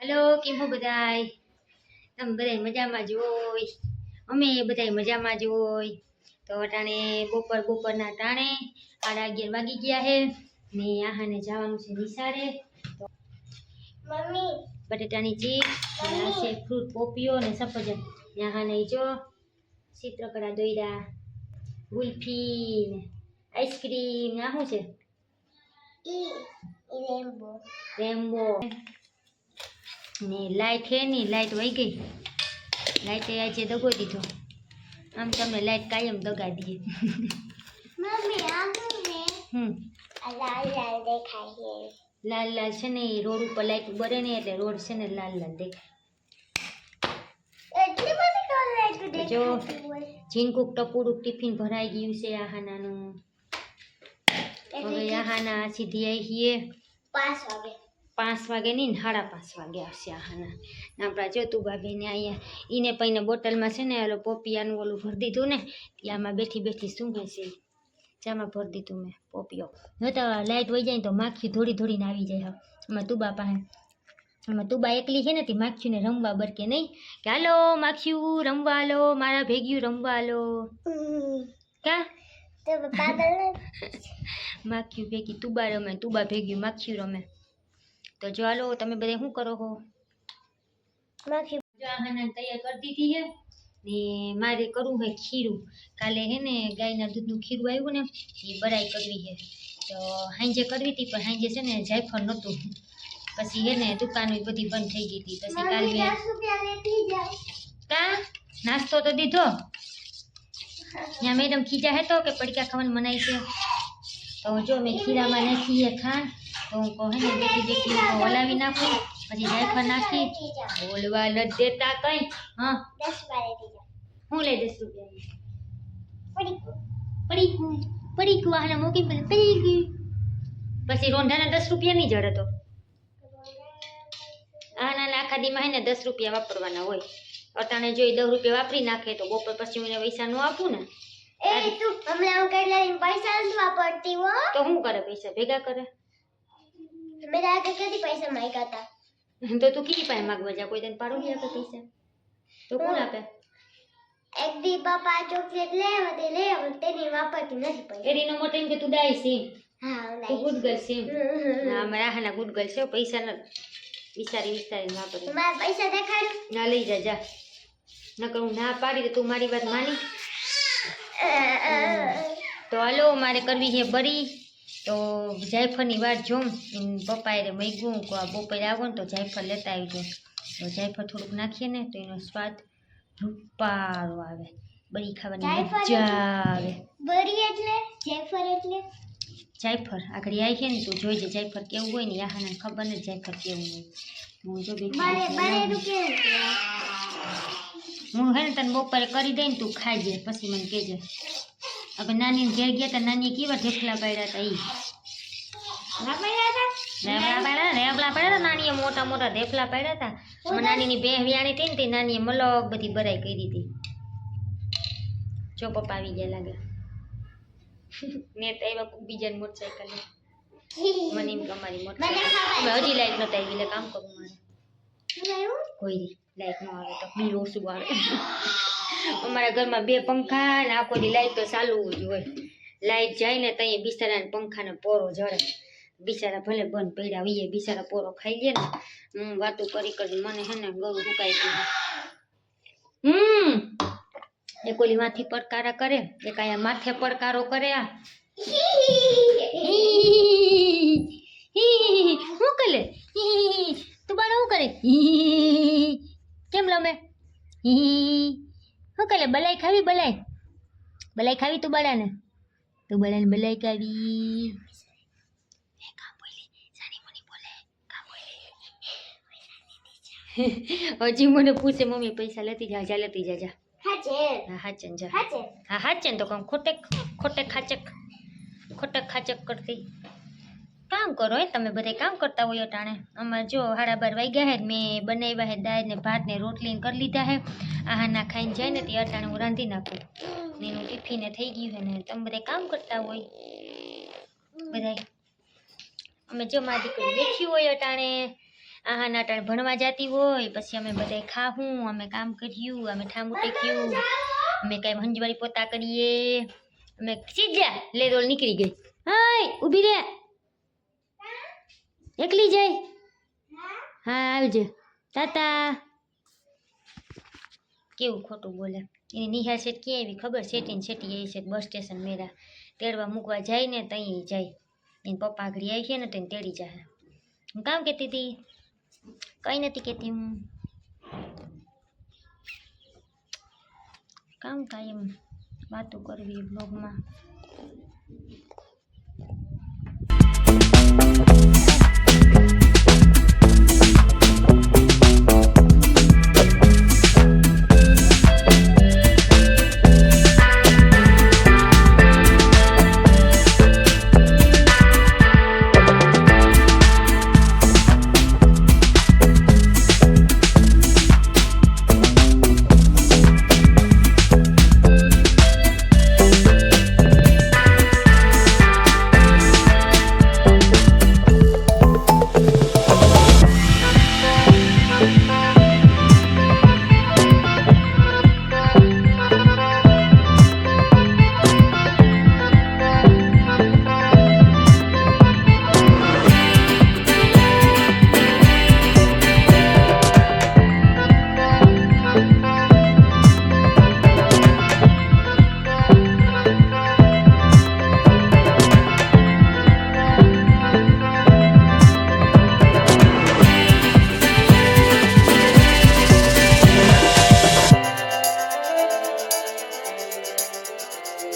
Hello કેમ હો બધાય? તમે બધાય મજામાં જ હોય? અમે બધાય મજામાં જ હોય. તો અટાણે બપોર બપોરના ટાણે સાડા અગિયાર વાગી ગયા હે. ને આહાને જવાનું છે નિશાળે. તો મમ્મી. બટેટાની ચીપ્સ આ છે ફ્રૂટ પોપીઓ ને સફરજન. ને આહાને જો ચિત્રકળા દોયરા ગુલ્ફી ને આઈસ્ક્રીમ આ શું છે? રેમ્બો. રેમ્બો. ને લાઈટ હે ની લાઈટ વહી ગઈ. લાઈટે આજે દગો દીધો. આમ તમે લાઈટ કાયમ દગા દઈએ. લાલ લાલ છે. ને એ રોડ ઉપર લાઈટ બરે ને એટલે રોડ છે ને લાલ લાલ દેખાય. જો દેખાતી ટપુડુક ટિફિન ભરાઈ ગયું છે આહાનાનું હવે આહાના સીધી આવી છીએ પાંચ વાગે. પાંચ વાગે નહીં ને સાડા પાંચ વાગે આવશે આના આપણા જોતું ભાભીને અહીંયા ઈને પૈને બોટલમાં છે ને ઓલો પોપિયાનું ઓલું ભરી દીધું ને ત્યાંમાં બેઠી બેઠી સૂંઘે છે. ચામાં ભરી દીધું મેં પોપિયો. જો તો લાઇટ વહી જાય તો માખી થોડી ધોળીને આવી જાય એમાં તુબા પાસે એમાં તુબા એકલી છે ને તે માખીને રમવા બરકે નહીં. કે હાલો માખ્યું રમવા લો મારા ભેગ્યું રમવા લો. કા માખ્યું ભેગી તુબા રમે તુબા ભેગ્યું માખ્યું રમે. તો હાલો તમે બધા શું કરો છો? માખી તૈયાર કરી દીધી છે ને મારે કરવું હોય ખીરું. કાલે હે ને ગાયના દૂધનું ખીરું આવ્યું ને એ બરાઈ કરવી છે. તો સાંજે કરવી હતી પણ સાંજે છે ને જાયફળ નહોતું. પછી હે ને દુકાન બધી બંધ થઈ ગઈ હતી. પછી કાલે કા? નાસ્તો તો દીધો? ત્યાં મેડમ ખીજા હતો કે પડીકા ખાવાનું મનાય છે? તો જો મેં ખીરામાં એ ખાંડ તો હું કહું ને દેખી દેખી હલાવી નાખું પછી જાયફળ નાખી બોલવા ન દેતા કઈ હા. હું લઈ દસ રૂપિયા. પડી ગયું. પડી ગયું આને મૂકી પડી ગયું પછી રોંઢાના દસ રૂપિયા નહીં જડતો આના આખા દીમાં હે ને દસ રૂપિયા વાપરવાના હોય. અટાણે જો એ દસ રૂપિયા વાપરી નાખે તો બપોર પછી હું એને પૈસા ન આપું ને એ તું હમણાં હું કેટલા પૈસા નથી વાપરતી હો. તો શું કરે પૈસા? ભેગા કરે. મેં તારા આગળ કેટલી પૈસા માંગ્યા હતા? તો તું કીધી પાસે માગવા જા કોઈ તને પાડો આપે પૈસા? તો કોણ આપે? એક દી બાપા ચોકલેટ લે વધે લે તેની વાપરતી નથી પૈસા. એરીનો મોટો એમ કે તું ડાય છે હા તું ગુડ ગર્લ છે હા ના મારા હાના ગુડ ગર્લ છે પૈસા ન વિચારી વિચારીને વાપરે. મારા પૈસા દેખાડું ના લઈ જા જા. નકર હું ના પાડી તો તું મારી વાત માની. તો હાલો મારે કરવી છે બરી. તો જાયફળની વાત જોમ એમ પપ્પાએ રે મૈગું બપોરે આવો ને તો જાયફળ લેતા આવજો. તો જાયફળ થોડુંક નાખીએ ને તો એનો સ્વાદ રૂપારો આવે. બરી ખાવાની મજા આવે. બરી એટલે? જાયફળ એટલે? જાયફળ. આગળ આવી છે ને તું જોઈજે જાયફળ કેવું હોય ને યાહાને ખબર ને જાયફળ કેવું હોય. હું જો બેઠી હું હે ને તને બપોરે કરી દઈ ને તું ખાજે પછી મને કહેજે. હવે નાની ઘેર ગયા તા નાની કેવા ઢેફલા પાડ્યા હતા પડ્યા હતા પાડ્યા હતા નાનીએ મોટા મોટા ઢેફલા પાડ્યા હતા નાનીની બે વ્યાણી થઈ ને તે નાનીએ મલક બધી બરાઈ કરી હતી. જો પપ્પા આવી ગયા લાગે. મેં તો એવા બીજા બીજાની મોટરસાઇકલ મને એમ કે અમારી મોટરસાઇકલ હજી લાઈટ નતા આવી એટલે કામ કરું મારે. કોઈ લાઈટ ન આવે તો બી ઓછું આવે અમારા ઘરમાં બે પંખા ને આખો દી લાઈટ તો ચાલુ જ હોય લાઈટ જાય ને ત્યાં બિચારાને પંખાને પોરો જડે બિચારા ભલે બંધ પડ્યા હોઈએ બિચારા પોરો ખાઈ લે ને હું વાતો કરી કરી મને હે ને ગળું રૂકાઈ ગયું હમ એ કોલી માથી પડકારા કરે એક આયા માથે પડકારો કરે આ તું બાળા શું કરે કેમ લમે શું કરે? બલાઈ ખાવી? બલાઈ? બલાઈ ખાવી તું બળાને? તું બળાને બલાઈ ખાવી. એ કાં બોલી? સાની મુની બોલે. કાં બોલે? હજી મને પૂછે મમ્મી પૈસા લેતી જા જા લેતી જા જા. હા હાચન જા. હાચે હા હાચન તો કામ. ખોટેક ખોટેક ખાચક. ખોટેક ખાચક કરતી. કામ કરો એ તમે બધે કામ કરતા હોય અટાણે. અમારે જો હાડા બાર વાગ્યા હે મેં બનાવ્યા હે દાળ ને ભાત ને રોટલી કરી લીધા હે. આહાના ખાઈને જાય ને તે અટાણે હું રાંધી નાખું. ને એનું ટિફિને થઈ ગયું હે ને તમે બધે કામ કરતા હોય. બધાય. અમે જો મારી દીકરી બેઠી હોય અટાણે. આહા અટાણે ભણવા જતી હોય, પછી અમે બધાય ખાહું, અમે કામ કર્યું, અમે ઠામું ટેક્યું અમે કાંઈ હંજવારી પોતા કરીએ. અમે સીધા લે દોલ નીકળી ગઈ. હાય, ઊભી રે. એકલી જાય? હા. આવજો. તાતા. કેવું ખોટું બોલે? એની નિહા શેઠ ક્યાં આવી? ખબર શેઠીને શેઠી એ છે બસ સ્ટેશન મેરા તેડવા મૂકવા જાય ને ત્યાં જાય. એની પપ્પા ઘડી આવી છે ને તેને તેડી જાય હું કામ કહેતી હતી કંઈ નથી કહેતી હું. કામ કાયમ વાતો કરવી બ્લોગમાં